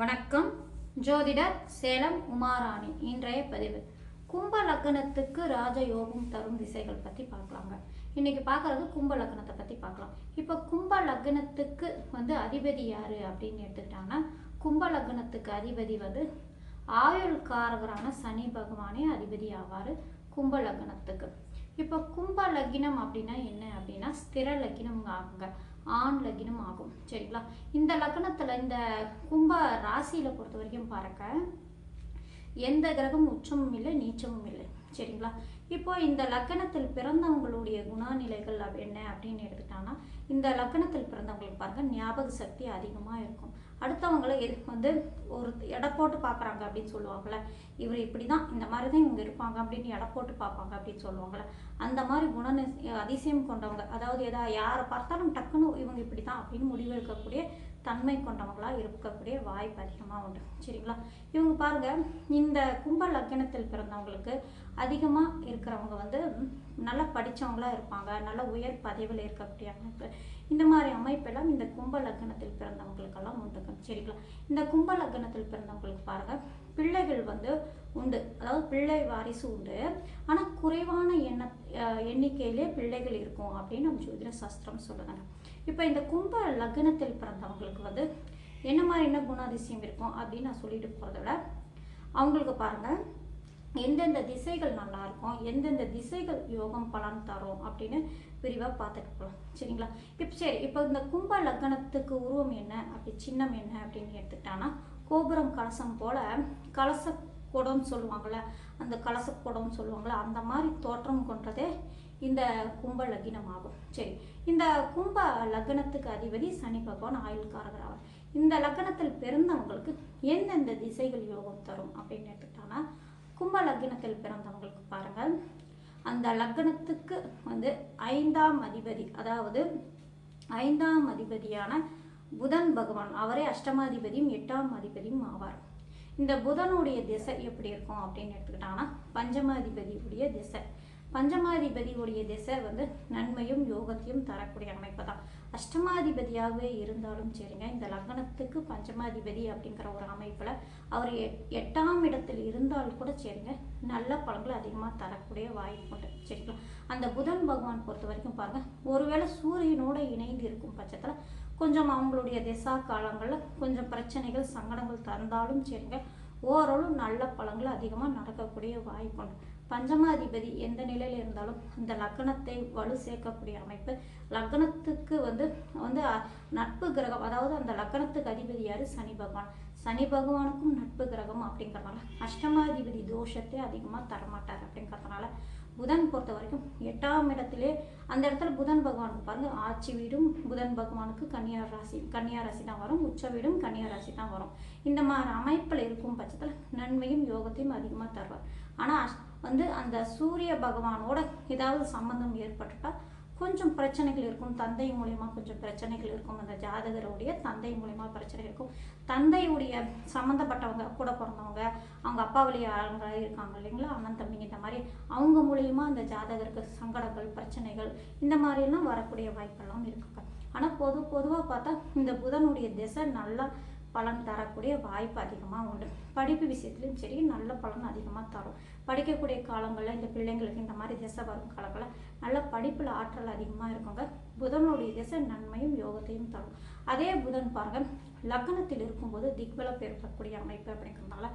வணக்கம். ஜோதிடர் சேலம் உமாராணி. இன்றைய பதிவு. கும்ப லக்னத்துக்கு ராஜயோகம் தரும் திசைகள் பற்றி பார்க்கலாங்க. இன்னைக்கு பார்க்கறது கும்ப லக்னத்தை பற்றி பார்க்கலாம். இப்போ கும்ப லக்னத்துக்கு வந்து அதிபதி யார் அப்படின்னு எடுத்துக்கிட்டாங்கன்னா கும்ப லக்னத்துக்கு அதிபதி வந்து ஆயுள் காரகரான சனி பகவானே அதிபதி ஆவார் கும்ப லக்னத்துக்கு. இப்போ கும்ப லக்னம் அப்படின்னா என்ன அப்படின்னா ஸ்திர லக்னம் ஆகுங்க. ஆண் லக்னம் ஆகும். சரிங்களா? இந்த லக்னத்தில் இந்த கும்ப ராசியில் பொறுத்த வரைக்கும் பார்க்க எந்த கிரகமும் உச்சமும் இல்லை நீச்சமும் இல்லை. சரிங்களா? இப்போ இந்த லக்கணத்தில் பிறந்தவங்களுடைய குணாநிலைகள் என்ன அப்படின்னு எடுத்துட்டாங்கன்னா இந்த லக்கணத்தில் பிறந்தவங்களுக்கு பாருங்கள் ஞாபக சக்தி அதிகமாக இருக்கும். அடுத்தவங்கள எதுக்கு வந்து ஒரு எடை போட்டு பார்க்குறாங்க அப்படின்னு சொல்லுவாங்கள்ல இவர் இப்படி தான் இந்த மாதிரி தான் இவங்க இருப்பாங்க அப்படின்னு எடை போட்டு பார்ப்பாங்க அப்படின்னு சொல்லுவாங்கள்ல அந்த மாதிரி குண அதிசயம் கொண்டவங்க அதாவது எதா யாரை பார்த்தாலும் டக்குன்னு இவங்க இப்படி தான் அப்படின்னு முடிவெடுக்கக்கூடிய தன்மை கொண்டவங்களாக இருக்கக்கூடிய வாய்ப்பு அதிகமாக உண்டு. சரிங்களா? இவங்க பாருங்க இந்த கும்ப லக்கணத்தில் பிறந்தவங்களுக்கு அதிகமாக இருக்கிறவங்க வந்து நல்லா படித்தவங்களாக இருப்பாங்க நல்ல உயர் பதவியில் இருக்கக்கூடிய இந்த மாதிரி அமைப்பெல்லாம் இந்த கும்ப லக்னத்தில் பிறந்தவங்களுக்கெல்லாம் உண்டு. சரிங்களா? இந்த கும்ப லக்னத்தில் பிறந்தவங்களுக்கு பாருங்க பிள்ளைகள் வந்து உண்டு. அதாவது பிள்ளை வாரிசு உண்டு. ஆனால் குறைவான எண்ண எண்ணிக்கையிலே பிள்ளைகள் இருக்கும் அப்படின்னு நம்ம ஜோதிட சாஸ்திரம் சொல்லுதாங்க. இப்போ இந்த கும்ப லக்னத்தில் பிறந்தவங்களுக்கு வந்து என்ன மாதிரி என்ன குணாதிசயம் இருக்கும் அப்படின்னு நான் சொல்லிட்டு போகிறத விட அவங்களுக்கு பாருங்கள் எந்தெந்த திசைகள் நல்லா இருக்கும் எந்தெந்த திசைகள் யோகம் பலன் தரும் அப்படின்னு விரிவாக பார்த்துட்டு போகலாம் சரிங்களா? இப்போ சரி இப்போ இந்த கும்ப லக்னத்துக்கு உருவம் என்ன அப்படி சின்னம் என்ன அப்படின்னு எடுத்துக்கிட்டான்னா கோபுரம் கலசம் போல கலச குடம்னு சொல்லுவாங்கள்ல அந்த கலச குடம்னு சொல்லுவாங்கள்ல அந்த மாதிரி தோற்றம் கொண்டதே இந்த கும்ப லக்னம் ஆகும். சரி இந்த கும்ப லக்னத்துக்கு அதிபதி சனி பகவான் ஆயுள்காரகர் ஆவார். இந்த லக்னத்தில் பிறந்தவங்களுக்கு எந்தெந்த திசைகள் யோகம் தரும் அப்படின்னு எடுத்துக்கிட்டாங்கன்னா கும்ப லக்னத்தில் பிறந்தவங்களுக்கு பாருங்கள். அந்த லக்னத்துக்கு வந்து ஐந்தாம் அதிபதி அதாவது ஐந்தாம் அதிபதியான புதன் பகவான் அவரே அஷ்டமாதிபதியும் எட்டாம் அதிபதியும் ஆவார். இந்த புதனுடைய திசை எப்படி இருக்கும் அப்படின்னு எடுத்துக்கிட்டாங்கன்னா பஞ்சமாதிபதியுடைய திசை. பஞ்சமாதிபதியுடைய திசை வந்து நன்மையும் யோகத்தையும் தரக்கூடிய அமைப்பு தான் அஷ்டமாதிபதியாகவே இருந்தாலும் சரிங்க இந்த லக்னத்துக்கு பஞ்சமாதிபதி அப்படிங்கிற ஒரு அமைப்பில் அவர் எட்- எட்டாம் இடத்தில் இருந்தால் கூட சரிங்க நல்ல பலன்கள் அதிகமாக தரக்கூடிய வாய்ப்பு உண்டு. சரிங்களா? அந்த புதன் பகவான் பொறுத்த வரைக்கும் பாருங்கள் ஒருவேளை சூரியனோட இணைந்து இருக்கும் பட்சத்தில் கொஞ்சம் அவங்களுடைய திசா காலங்களில் கொஞ்சம் பிரச்சனைகள் சங்கடங்கள் தந்தாலும் சரிங்க ஓரளவு நல்ல பழங்கள் அதிகமாக நடக்கக்கூடிய வாய்ப்பு உண்டு. பஞ்சமாதிபதி எந்த நிலையில் இருந்தாலும் அந்த லக்னத்தை வலு சேர்க்கக்கூடிய அமைப்பு லக்னத்துக்கு வந்து வந்து நட்பு கிரகம் அதாவது அந்த லக்னத்துக்கு அதிபதி யார்? சனி பகவான். சனி பகவானுக்கும் நட்பு கிரகம் அப்படிங்கிறதுனால அஷ்டமாதிபதி தோஷத்தை அதிகமாக தரமாட்டார் அப்படிங்கிறதுனால புதன் பொறுத்த வரைக்கும் எட்டாம் இடத்திலே அந்த இடத்துல புதன் பகவானுக்கு பாருங்க ஆட்சி வீடும் புதன் பகவானுக்கு கன்னியா ராசி கன்னியா ராசி தான் வரும் உச்ச வீடும் கன்னியா ராசி தான் வரும். இந்த மாதிரி அமைப்பில் இருக்கும் பட்சத்தில் நன்மையும் யோகத்தையும் அதிகமாக தருவார். ஆனால் வந்து அந்த சூரிய பகவானோட ஏதாவது சம்பந்தம் ஏற்பட்டுட்டா கொஞ்சம் பிரச்சனைகள் இருக்கும். தந்தை மூலியமாக கொஞ்சம் பிரச்சனைகள் இருக்கும். அந்த ஜாதகருடைய தந்தை மூலியமாக பிரச்சனை இருக்கும். தந்தையுடைய சம்மந்தப்பட்டவங்க கூட பிறந்தவங்க அவங்க அப்பா வழியாக இருக்காங்க இல்லைங்களா? அண்ணன் தம்பிங்க இந்த மாதிரி அவங்க மூலியமாக அந்த ஜாதகருக்கு சங்கடங்கள் பிரச்சனைகள் இந்த மாதிரியெல்லாம் வரக்கூடிய வாய்ப்பெல்லாம் இருக்குங்க ஆனால் பொது பொதுவாக பார்த்தா இந்த புதனுடைய திசை நல்லா பலன் தரக்கூடிய வாய்ப்பு அதிகமாக உண்டு. படிப்பு விஷயத்துலையும் சரி நல்ல பலன் அதிகமாக தரும். படிக்கக்கூடிய காலங்களில் இந்த பிள்ளைங்களுக்கு இந்த மாதிரி திசை வரும் காலங்களில் நல்ல படிப்பில் ஆற்றல் அதிகமாக இருக்குங்க. புதனுடைய திசை நன்மையும் யோகத்தையும் தரும். அதே புதன் பாருங்கள் லக்னத்தில் இருக்கும்போது திக்பலம் ஏற்படக்கூடிய அமைப்பு அப்படிங்கிறதுனால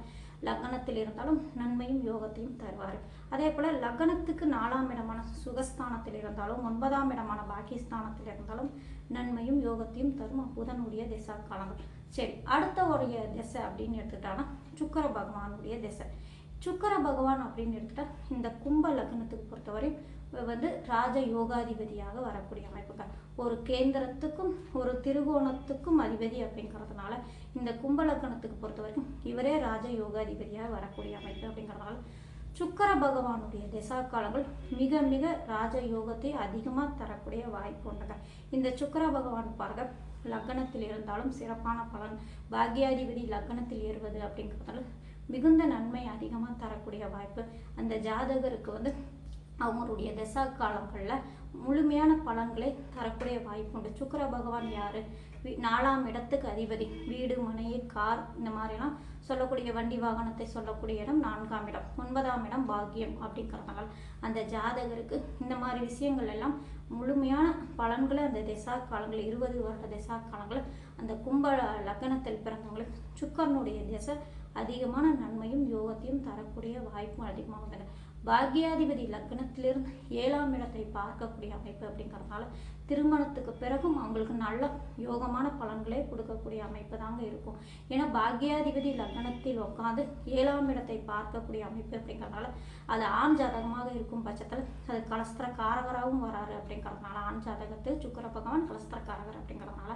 லக்னத்தில் இருந்தாலும் நன்மையும் யோகத்தையும் தருவார். அதே போல் லக்னத்துக்கு நாலாம் இடமான சுகஸ்தானத்தில் இருந்தாலும் ஒன்பதாம் இடமான பாக்கியஸ்தானத்தில் இருந்தாலும் நன்மையும் யோகத்தையும் தரும் புதனுடைய திசா காலங்கள். சரி அடுத்த உடைய திசை அப்படின்னு எடுத்துக்கிட்டாங்கன்னா சுக்கர பகவானுடைய திசை. சுக்கர பகவான் அப்படின்னு எடுத்துட்டா இந்த கும்ப லக்னத்துக்கு பொறுத்தவரை வந்து ராஜ யோகாதிபதியாக வரக்கூடிய அமைப்புகள். ஒரு கேந்திரத்துக்கும் ஒரு திருகோணத்துக்கும் அதிபதி அப்படிங்கிறதுனால இந்த கும்ப லக்னத்துக்கு பொறுத்த வரைக்கும் இவரே ராஜ யோகாதிபதியாக வரக்கூடிய அமைப்பு அப்படிங்கிறதுனால சுக்கர பகவானுடைய திசா காலங்கள் மிக மிக ராஜ யோகத்தை அதிகமாக தரக்கூடிய வாய்ப்பு உண்டுங்க. இந்த சுக்கர பகவான் பாருங்கள் லக்னத்தில் இருந்தாலும் சிறப்பான பலன். பாக்யாதிபதி லக்னத்தில் ஏறுவது அப்படிங்கிறதுனால மிகுந்த நன்மை அதிகமாக தரக்கூடிய வாய்ப்பு. அந்த ஜாதகருக்கு வந்து அவங்களுடைய தசா காலங்களில் முழுமையான பலன்களை தரக்கூடிய வாய்ப்பு உண்டு. சுக்கிர பகவான் யாரு? வீ- நாலாம் இடத்துக்கு அதிபதி. வீடு மனை கார் இந்த மாதிரிலாம் சொல்லக்கூடிய வண்டி வாகனத்தை சொல்லக்கூடிய இடம் நான்காம் இடம். ஒன்பதாம் இடம் பாக்கியம் அப்படிங்கிறதுனால அந்த ஜாதகருக்கு இந்த மாதிரி விஷயங்கள் எல்லாம் முழுமையான பலன்களை அந்த திசா காலங்கள் இருபது வருட திசா காலங்கள் அந்த கும்ப லக்னத்தில் பிறந்தவங்களுக்கு சுக்கரனுடைய திசை அதிகமான நன்மையும் யோகத்தையும் தரக்கூடிய வாய்ப்பும் அதிகமாக உள்ளது. பாக்யாதிபதி லக்னத்திலிருந்து ஏழாம் இடத்தை பார்க்கக்கூடிய அமைப்பு அப்படிங்கிறதுனால திருமணத்துக்கு பிறகும் அவங்களுக்கு நல்ல யோகமான பலன்களே கொடுக்கக்கூடிய அமைப்பு தாங்க இருக்கும். ஏன்னா பாக்யாதிபதி லக்னத்தில் உட்காந்து ஏழாம் இடத்தை பார்க்கக்கூடிய அமைப்பு அப்படிங்கிறதுனால அது ஆண் ஜாதகமாக இருக்கும் பட்சத்தில் அது கலஸ்திர காரகராகவும் வராரு அப்படிங்கிறதுனால ஆண் ஜாதகத்தில் சுக்கிர பகவான் கலஸ்திர காரகர் அப்படிங்கிறதுனால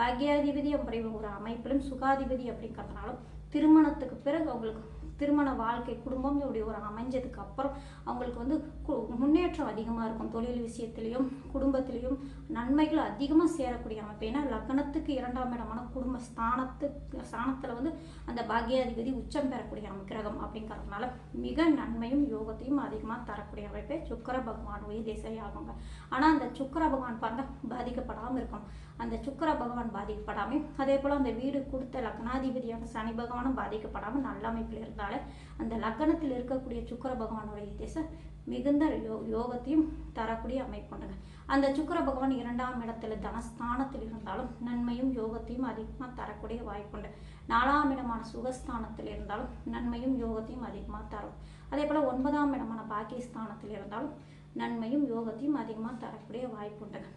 பாக்யாதிபதி அப்படி ஒரு அமைப்பிலும் சுகாதிபதி அப்படிங்கிறதுனாலும் திருமணத்துக்கு பிறகு அவங்களுக்கு திருமண வாழ்க்கை குடும்பம் இப்படி ஒரு அமைஞ்சதுக்கு அப்புறம் அவங்களுக்கு வந்து கு- முன்னேற்றம் அதிகமாக இருக்கும். தொழில் விஷயத்திலையும் குடும்பத்திலையும் நன்மைகள் அதிகமாக சேரக்கூடிய அமைப்பு. ஏன்னா லக்னத்துக்கு இரண்டாம் இடமான குடும்ப ஸ்தானத்துக்கு ஸ்தானத்தில் வந்து அந்த பாக்யாதிபதி உச்சம் பெறக்கூடிய அமை- கிரகம் அப்படிங்கிறதுனால மிக நன்மையும் யோகத்தையும் அதிகமாக தரக்கூடிய அமைப்பே சுக்கர பகவான் உயிர் திசையாகுங்க. ஆனால் அந்த சுக்கர பகவான் பாருங்க பாதிக்கப்படாமல் இருக்கணும். அந்த சுக்கிர பகவான் பாதிக்கப்படாமல் அதே போல் அந்த வீடு கொடுத்த லக்னாதிபதியான சனி பகவானும் பாதிக்கப்படாமல் நல்ல அமைப்பில் இருந்தால அந்த லக்னத்தில் இருக்கக்கூடிய சுக்கிர பகவானுடைய திசை மிகுந்த யோ யோகத்தையும் தரக்கூடிய அமைப்புண்டுங்க அந்த சுக்கர பகவான் இரண்டாம் இடத்துல தனஸ்தானத்தில் இருந்தாலும் நன்மையும் யோகத்தையும் அதிகமாக தரக்கூடிய வாய்ப்புண்டு நாலாம் இடமான சுகஸ்தானத்தில் இருந்தாலும் நன்மையும் யோகத்தையும் அதிகமாக தரும். அதே போல் ஒன்பதாம் இடமான பாகிஸ்தானத்தில் இருந்தாலும் நன்மையும் யோகத்தையும் அதிகமாக தரக்கூடிய வாய்ப்புண்டுங்க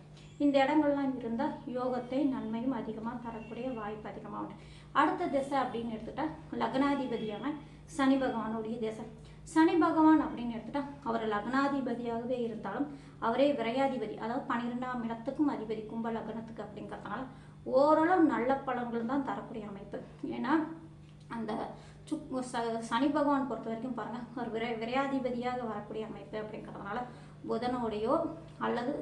இந்த இடங்கள்லாம் இருந்தால் யோகத்தை நன்மையும் அதிகமாக தரக்கூடிய வாய்ப்பு அதிகமாக உண்டு அடுத்த திசை அப்படின்னு எடுத்துட்டால் லக்னாதிபதியான சனி பகவானுடைய திசை. சனி பகவான் அப்படின்னு எடுத்துட்டால் அவர் லக்னாதிபதியாகவே இருந்தாலும் அவரே விரையாதிபதி அதாவது பன்னிரெண்டாம் இடத்துக்கும் அதிபதி கும்ப லக்னத்துக்கு அப்படிங்கிறதுனால ஓரளவு நல்ல பலன்கள் தான் தரக்கூடிய அமைப்பு. ஏன்னா அந்த சுக் சனி பகவான் பொறுத்த வரைக்கும் பாருங்கள் ஒரு விரை விரையாதிபதியாக வரக்கூடிய அமைப்பு அப்படிங்கிறதுனால புதனோடையோ அல்லது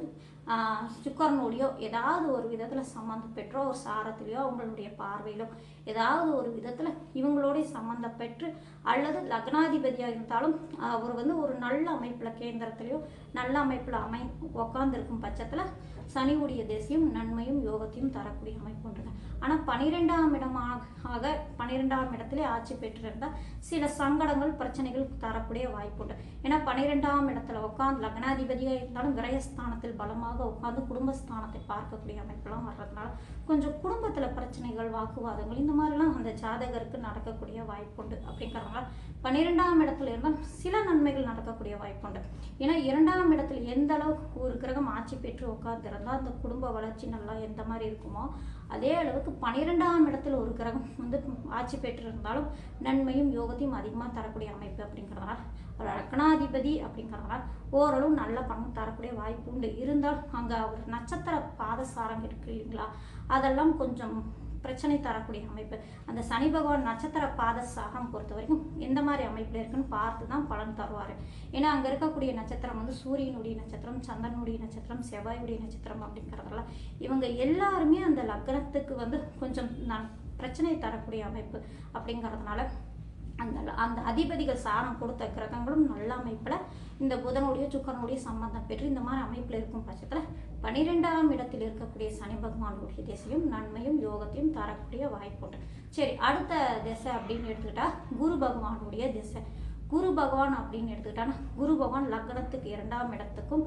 சுக்கரனுடையோ ஏதாவது ஒரு விதத்தில் சம்மந்தப்பெற்றோ ஒரு சாரத்திலையோ அவங்களுடைய பார்வையிலோ ஏதாவது ஒரு விதத்தில் இவங்களோடைய சம்மந்தப்பெற்று அல்லது லக்னாதிபதியாக இருந்தாலும் அவர் வந்து ஒரு நல்ல அமைப்பில் கேந்திரத்திலையோ நல்ல அமைப்பில் அமை உக்காந்துருக்கும் பட்சத்தில் சனியுடைய தேசியம் நன்மையும் யோகத்தையும் தரக்கூடிய அமைப்பு உண்டுங்க ஆனால் பனிரெண்டாம் இடமாக பனிரெண்டாம் இடத்திலே ஆட்சி பெற்றிருந்தால் சில சங்கடங்கள் பிரச்சனைகள் தரக்கூடிய வாய்ப்பு உண்டு ஏன்னா பனிரெண்டாம் இடத்துல உட்காந்து லக்னாதிபதியாக இருந்தாலும் விரயஸ்தானத்தில் பலமாக உட்காந்து குடும்பஸ்தானத்தை பார்க்கக்கூடிய அமைப்பெல்லாம் வர்றதுனால கொஞ்சம் குடும்பத்தில் பிரச்சனைகள் வாக்குவாதங்கள் இந்த மாதிரிலாம் அந்த ஜாதகருக்கு நடக்கக்கூடிய வாய்ப்புண்டு அப்படிங்கிறதுனால பன்னிரெண்டாம் இடத்துல இருந்தால் சில நன்மைகள் நடக்கக்கூடிய வாய்ப்புண்டு. ஏன்னா இரண்டாம் இடத்துல எந்த அளவுக்கு ஒரு கிரகம் ஆட்சி பெற்று உட்காந்துருந்தால் அந்த குடும்ப வளர்ச்சி நல்லா எந்த மாதிரி இருக்குமோ அதே அளவுக்கு பன்னிரெண்டாம் இடத்துல ஒரு கிரகம் வந்து ஆட்சி பெற்றிருந்தாலும் நன்மையும் யோகத்தையும் அதிகமாக தரக்கூடிய அமைப்பு அப்படிங்கிறதுனால லக்னாதிபதி அப்படிங்கிறதுனால ஓரளவு நல்ல பணம் தரக்கூடிய வாய்ப்பு உண்டு. இருந்தால் அங்கே அவர் நட்சத்திர பாதசாரம் இருக்கு இல்லைங்களா? அதெல்லாம் கொஞ்சம் பிரச்சனை தரக்கூடிய அமைப்பு. அந்த சனி பகவான் நட்சத்திர பாதசாரம் பொறுத்த வரைக்கும் எந்த மாதிரி அமைப்பில் இருக்குன்னு பார்த்து தான் பலன் தருவார். ஏன்னா அங்கே இருக்கக்கூடிய நட்சத்திரம் வந்து சூரியனுடைய நட்சத்திரம் சந்திரனுடைய நட்சத்திரம் செவ்வாயுடைய நட்சத்திரம் அப்படிங்கிறதெல்லாம் இவங்க எல்லாருமே அந்த லக்னத்துக்கு வந்து கொஞ்சம் நான் பிரச்சனை தரக்கூடிய அமைப்பு அப்படிங்கிறதுனால அந்த அந்த அதிபதிகள் சாரம் கொடுத்த கிரகங்களும் நல்ல அமைப்பில் இந்த புதனுடைய சுக்கரனுடைய சம்பந்தம் பெற்று இந்த மாதிரி அமைப்பில் இருக்கும் பட்சத்தில் பன்னிரெண்டாம் இடத்தில் இருக்கக்கூடிய சனி பகவானுடைய திசையும் நன்மையும் யோகத்தையும் தரக்கூடிய வாய்ப்பு சரி அடுத்த திசை அப்படின்னு எடுத்துக்கிட்டா குரு பகவானுடைய திசை. குரு பகவான் அப்படின்னு எடுத்துக்கிட்டான்னா குரு பகவான் லக்னத்துக்கு இரண்டாம் இடத்துக்கும்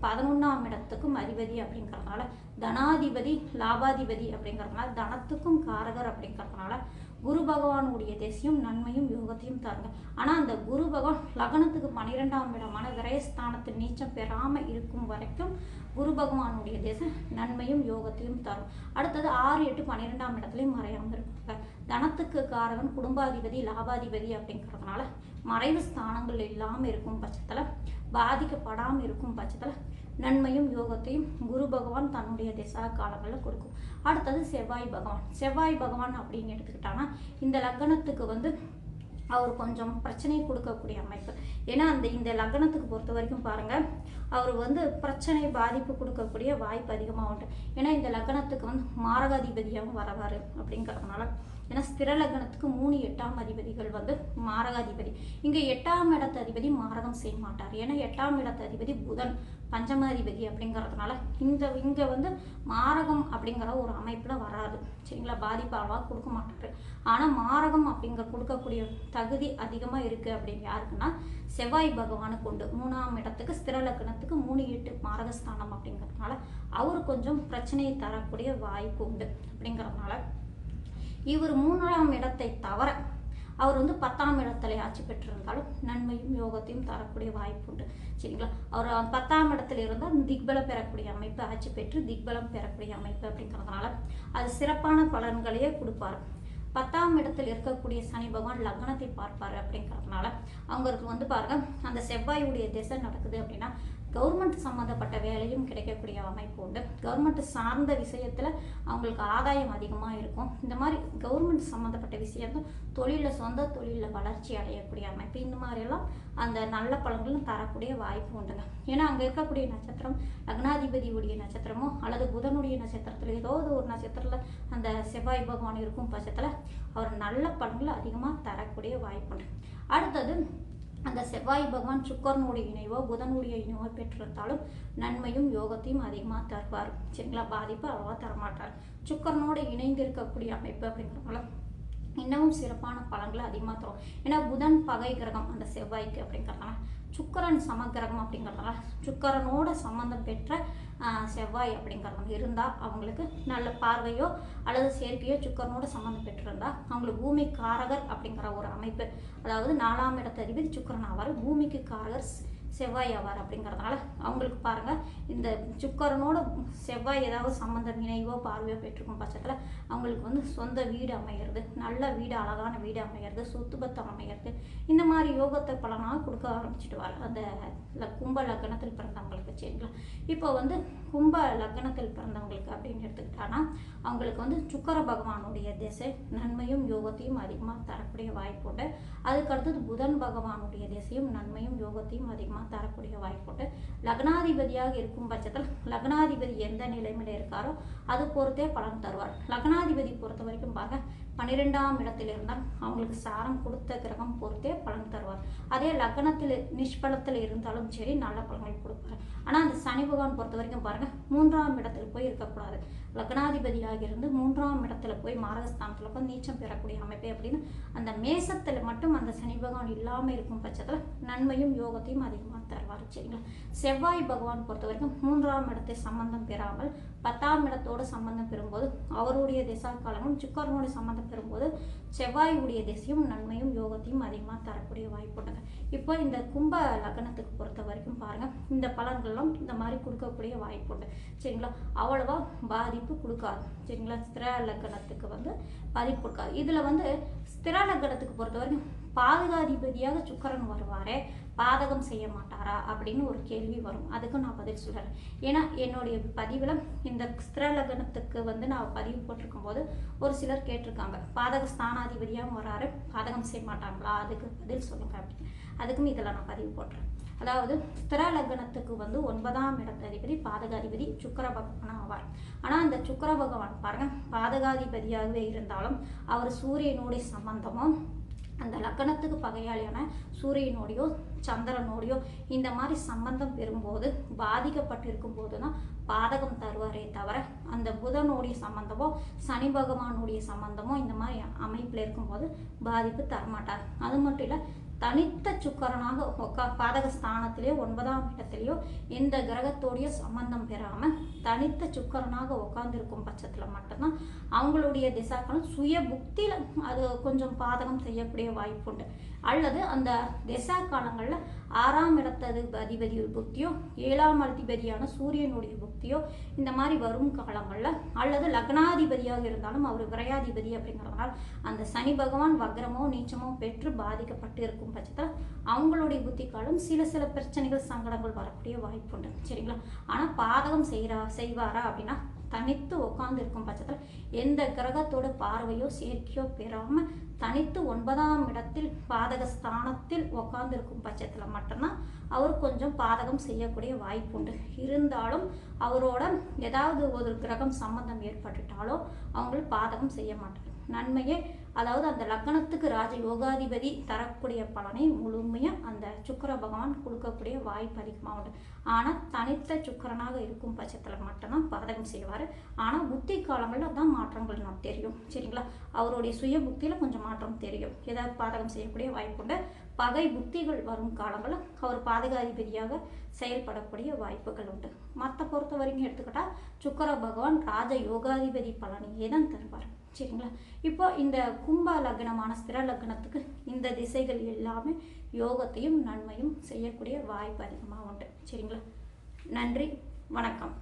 பதினொன்றாம் இடத்துக்கும் அதிபதி அப்படிங்கிறதுனால தனாதிபதி லாபாதிபதி அப்படிங்கிறதுனால தனத்துக்கும் காரகர் அப்படிங்கிறதுனால குரு பகவானுடைய திசையும் நன்மையும் யோகத்தையும் தருங்க. ஆனால் அந்த குரு பகவான் லக்னத்துக்கு பன்னிரெண்டாம் இடமான விரயஸ்தானத்து நீச்சம் பெறாமல் இருக்கும் வரைக்கும் குரு பகவானுடைய தேசம் நன்மையும் யோகத்தையும் தரும். அடுத்தது ஆறு எட்டு பன்னிரெண்டாம் இடத்துலையும் மறையாமல் இருப்பாங்க தனத்துக்கு காரகன் குடும்பாதிபதி லாபாதிபதி அப்படிங்கிறதுனால மறைவு ஸ்தானங்கள் இல்லாமல் இருக்கும் பட்சத்தில் பாதிக்கப்படாமல் இருக்கும் பட்சத்தில் நன்மையும் யோகத்தையும் குரு பகவான் தன்னுடைய திசா காலங்களில் கொடுக்கும். அடுத்தது செவ்வாய் பகவான். செவ்வாய் பகவான் அப்படின்னு எடுத்துக்கிட்டாங்கன்னா இந்த லக்னத்துக்கு வந்து அவர் கொஞ்சம் பிரச்சனை கொடுக்கக்கூடிய அமைப்பு. ஏன்னா அந்த இந்த லக்னத்துக்கு பொறுத்த வரைக்கும் பாருங்கள் அவர் வந்து பிரச்சனை பாதிப்பு கொடுக்கக்கூடிய வாய்ப்பு அதிகமாக உண்டு ஏன்னா இந்த லக்னத்துக்கு வந்து மாரகாதிபதியாகவும் வரவாரு அப்படிங்கிறதுனால. ஏன்னா ஸ்திர லக்னத்துக்கு மூணு எட்டாம் அதிபதிகள் வந்து மாரகாதிபதி. இங்கே எட்டாம் இடத்து அதிபதி மாரகம் செய்ய மாட்டார். ஏன்னா எட்டாம் இடத்து அதிபதி புதன் பஞ்சமாதிபதி அப்படிங்கிறதுனால இந்த இங்கே வந்து மாரகம் அப்படிங்கிற ஒரு அமைப்பில் வராது சரிங்களா? பாதிப்பாக கொடுக்க மாட்டார். ஆனால் மாரகம் அப்படிங்கிற கொடுக்கக்கூடிய தகுதி அதிகமாக இருக்குது அப்படின்னு யாருக்குன்னா செவ்வாய் பகவானுக்கு உண்டு. மூணாம் இடத்துக்கு ஸ்திர லக்னத்துக்கு மூணு எட்டு மாரகஸ்தானம் அப்படிங்கிறதுனால அவர் கொஞ்சம் பிரச்சனையை தரக்கூடிய வாய்ப்பு உண்டு அப்படிங்கிறதுனால இவர் மூன்றாம் இடத்தை தவிர அவர் வந்து பத்தாம் இடத்துல ஆட்சி பெற்றிருந்தாலும் நன்மையும் யோகத்தையும் தரக்கூடிய வாய்ப்பு உண்டு. சரிங்களா? அவர் பத்தாம் இடத்துல இருந்தால் திக்பலம் பெறக்கூடிய அமைப்பு ஆட்சி பெற்று திக்பலம் பெறக்கூடிய அமைப்பு அப்படிங்கிறதுனால அது சிறப்பான பலன்களையே கொடுப்பாரு. பத்தாம் இடத்தில் இருக்கக்கூடிய சனி பகவான் லக்னத்தை பார்ப்பார் அப்படிங்கிறதுனால அவங்களுக்கு வந்து பாருங்க அந்த செவ்வாயுடைய திசை நடக்குது அப்படின்னா கவர்மெண்ட் சம்மந்தப்பட்ட வேலையும் கிடைக்கக்கூடிய அமைப்பு உண்டு. கவர்மெண்ட் சார்ந்த விஷயத்தில் அவங்களுக்கு ஆதாயம் அதிகமாக இருக்கும். இந்த மாதிரி கவர்மெண்ட் சம்மந்தப்பட்ட விஷயத்தில் தொழிலில் சொந்த தொழிலில் வளர்ச்சி அடையக்கூடிய அமைப்பு. இந்த மாதிரியெல்லாம் அந்த நல்ல பலன்களும் தரக்கூடிய வாய்ப்பு உண்டுங்க. ஏன்னா அங்கே இருக்கக்கூடிய நட்சத்திரம் லக்னாதிபதியுடைய நட்சத்திரமோ அல்லது புதனுடைய நட்சத்திரத்தில் ஏதாவது ஒரு நட்சத்திரத்தில் அந்த செவ்வாய் பகவான் இருக்கும் பட்சத்தில் அவர் நல்ல பலன்களை அதிகமாக தரக்கூடிய வாய்ப்பு உண்டு. அடுத்தது அந்த செவ்வாய் பகவான் சுக்கரனுடைய இணைவோ புதனுடைய இணைவோ பெற்றிருந்தாலும் நன்மையும் யோகத்தையும் அதிகமாக தருவார். சரிங்களா? பாதிப்பு அவ்வளோவா தரமாட்டார். சுக்கரனோடு இணைந்து இருக்கக்கூடிய அமைப்பு அப்படிங்கிறவங்களும் இன்னமும் சிறப்பான பலன்களை அதிகமாக தரும். ஏன்னா புதன் பகை கிரகம் அந்த செவ்வாய்க்கு அப்படிங்கிறதுனால சுக்கரன் சமக்கிரகம் அப்படிங்கிறதுனால சுக்கரனோட சம்பந்தம் பெற்ற செவ்வாய் அப்படிங்கிறவங்க இருந்தால் அவங்களுக்கு நல்ல பார்வையோ அல்லது சேர்க்கையோ சுக்கரனோட சம்மந்தம் பெற்றிருந்தால் அவங்களுக்கு பூமி காரகர் அப்படிங்கிற ஒரு அமைப்பு. அதாவது நாலாம் இடத்த அதிபதி சுக்கரன் ஆவார். பூமிக்கு காரகர் செவ்வாய் ஆவார் அப்படிங்கிறதுனால அவங்களுக்கு பாருங்க இந்த சுக்கரனோட செவ்வாய் ஏதாவது சம்பந்தம் இணைவோ பார்வையோ பெற்றிருக்கும் பட்சத்தில் அவங்களுக்கு வந்து சொந்த வீடு அமையிறது நல்ல வீடு அழகான வீடு அமையிறது சொத்து பத்தம் அமையிறது இந்த மாதிரி யோகத்தை பலனாக கொடுக்க ஆரம்பிச்சிடுவார். அந்த கும்ப லக்னத்தில் பிறந்தவங்களுக்கு சரிங்களா? இப்போ வந்து கும்ப லக்னத்தில் பிறந்தவங்களுக்கு அப்படின்னு எடுத்துக்கிட்டான்னா அவங்களுக்கு வந்து சுக்கர பகவானுடைய திசை நன்மையும் யோகத்தையும் அதிகமாக தரக்கூடிய வாய்ப்பு உண்டு. அதுக்கு அடுத்தது புதன் பகவானுடைய திசையும் நன்மையும் யோகத்தையும் அதிகமாக தரக்கூடிய வாய்ப்பு உண்டு. லக்னாதிபதியாக இருக்கும் பட்சத்தில் லக்னாதிபதி எந்த நிலைமையில இருக்காரோ அது பொறுத்தே பலன் தருவார். லக்னாதிபதி பொறுத்த வரைக்கும் பாருங்க பன்னிரெண்டாம் இடத்தில் இருந்தால் அவங்களுக்கு சாரம் கொடுத்த கிரகம் பொறுத்தே பலன் தருவார். அதே லக்னத்தில் நிஷ்பலத்தில் இருந்தாலும் சரி நல்ல பலன்கள் கொடுப்பார். ஆனால் அந்த சனி பகவான் பொறுத்த வரைக்கும் பாருங்கள் மூன்றாம் இடத்துல போய் இருக்கக்கூடாது. லக்னாதிபதியாக இருந்து மூன்றாம் இடத்துல போய் மாரகஸ்தானத்தில் போய் நீச்சம் பெறக்கூடிய அமைப்பு அப்படின்னு அந்த மேசத்தில் மட்டும் அந்த பகவான் இல்லாமல் இருக்கும் பட்சத்தில் நன்மையும் யோகத்தையும் அதிகமாக தருவார். சரிங்களா? செவ்வாய் பகவான் பொறுத்த வரைக்கும் மூன்றாம் இடத்தை சம்பந்தம் பெறாமல் பத்தாம் இடத்தோடு சம்பந்தம் பெறும்போது அவருடைய திசா காலங்களும் சுக்கரனோட சம்பந்தம் பெறும்போது செவ்வாயுடைய திசையும் நன்மையும் யோகத்தையும் அதிகமாக தரக்கூடிய வாய்ப்பு வாய்ப்புண்டுங்க இப்போ இந்த கும்ப லக்னத்துக்கு பொறுத்த வரைக்கும் பாருங்கள் இந்த பலன்கள்லாம் இந்த மாதிரி கொடுக்கக்கூடிய வாய்ப்பு உண்டு. சரிங்களா? அவ்வளவா பாதிப்பு கொடுக்காது. சரிங்களா? ஸ்திர லக்னத்துக்கு வந்து பாதிப்பு கொடுக்காது. இதில் வந்து ஸ்திர லக்னத்துக்கு பொறுத்த வரைக்கும் பாதகாதிபதியாக சுக்கரன் வருவாரே பாதகம் செய்ய மாட்டாரா அப்படின்னு ஒரு கேள்வி வரும். அதுக்கு நான் பதில் சொல்கிறேன் ஏன்னா என்னுடைய பதிவில் இந்த ஸ்திர லக்னத்துக்கு வந்து நான் பதிவு போட்டிருக்கும் போது ஒரு சிலர் கேட்டிருக்காங்க. பாதக ஸ்தானாதிபதியாகவும் வராரு பாதகம் செய்ய மாட்டாங்களா? அதுக்கு பதில் சொல்லுங்கள் அப்படின்னு. அதுக்கும் இதில் நான் பதிவு போட்டுறேன். அதாவது ஸ்திர லக்னத்துக்கு வந்து ஒன்பதாம் இடத்த அதிபதி பாதகாதிபதி சுக்கர பகவான் ஆவார் ஆனால் அந்த சுக்கர பகவான் பாருங்க பாதகாதிபதியாகவே இருந்தாலும் அவர் சூரியனுடைய சம்பந்தமும் அந்த லக்கணத்துக்கு பகையாளியான சூரியனோடையோ சந்திரனோடையோ இந்த மாதிரி சம்பந்தம் பெறும்போது பாதிக்கப்பட்டிருக்கும் போது தான் பாதகம் தருவாரே தவிர அந்த புதனுடைய சம்பந்தமோ சனி பகவானுடைய சம்பந்தமோ இந்த மாதிரி அமைப்பில் இருக்கும்போது பாதிப்பு தரமாட்டார். அது மட்டும் இல்லை தனித்த சுக்கரனாக உக்கா பாதக ஸ்தானத்திலேயோ ஒன்பதாம் இடத்துலையோ எந்த கிரகத்தோடைய சம்பந்தம் பெறாமல் தனித்த சுக்கரனாக உட்காந்துருக்கும் பட்சத்தில் மட்டும்தான் அவங்களுடைய திசாக்களும் சுய புக்தியில் அது கொஞ்சம் பாதகம் செய்யக்கூடிய வாய்ப்புண்டு அல்லது அந்த திசா காலங்களில் ஆறாம் இடத்தது அதிபதி புக்தியோ ஏழாம் அதிபதியான சூரியனுடைய புக்தியோ இந்த மாதிரி வரும் காலங்களில் அல்லது லக்னாதிபதியாக இருந்தாலும் அவர் விரையாதிபதி அப்படிங்கிறதுனால அந்த சனி பகவான் வக்ரமோ நீச்சமோ பெற்று பாதிக்கப்பட்டு இருக்கும் பட்சத்தில் அவங்களுடைய புத்தி காலம் சில சில பிரச்சனைகள் சங்கடங்கள் வரக்கூடிய வாய்ப்பு உண்டு சரிங்களா? ஆனால் பாதகம் செய்கிறா செய்வாரா அப்படின்னா தனித்து உட்கார்ந்து இருக்கும் பட்சத்தில் எந்த கிரகத்தோட பார்வையோ சேர்க்கையோ பெறாமல் தனித்து ஒன்பதாம் இடத்தில் பாதக ஸ்தானத்தில் உட்கார்ந்து இருக்கும் பட்சத்தில் மட்டும்தான் அவர் கொஞ்சம் பாதகம் செய்யக்கூடிய வாய்ப்பு உண்டு. இருந்தாலும் அவரோட ஏதாவது ஒரு கிரகம் சம்பந்தம் ஏற்பட்டுட்டாலோ அவங்களும் பாதகம் செய்ய மாட்டார் நன்மையே அதாவது அந்த லக்னத்துக்கு ராஜ யோகாதிபதி தரக்கூடிய பலனை முழுமையாக அந்த சுக்கர பகவான் கொடுக்கக்கூடிய வாய்ப்பு அதிகமாக உண்டு. ஆனால் தனித்த சுக்கிரனாக இருக்கும் பட்சத்தில் மட்டும்தான் பாதகம் செய்வார். ஆனால் புத்தி காலங்களில் தான் மாற்றங்கள் நமக்கு தெரியும். சரிங்களா? அவருடைய சுய புத்தியில் கொஞ்சம் மாற்றம் தெரியும். ஏதாவது பாதகம் செய்யக்கூடிய வாய்ப்பு உண்டு. பகை புத்திகள் வரும் காலங்களில் அவர் பாதகாதிபதியாக செயல்படக்கூடிய வாய்ப்புகள் உண்டு. மற்ற பொறுத்த வரைக்கும் எடுத்துக்கிட்டால் சுக்கிர பகவான் ராஜ யோகாதிபதி பலனையே தான் தருவார். சரிங்களா? இப்போ இந்த கும்ப லக்னமான ஸ்திர லக்னத்துக்கு இந்த திசைகள் எல்லாமே யோகத்தையும் நன்மையும் செய்யக்கூடிய வாய்ப்பு அதிகமாக உண்டு. சரிங்களா? நன்றி வணக்கம்.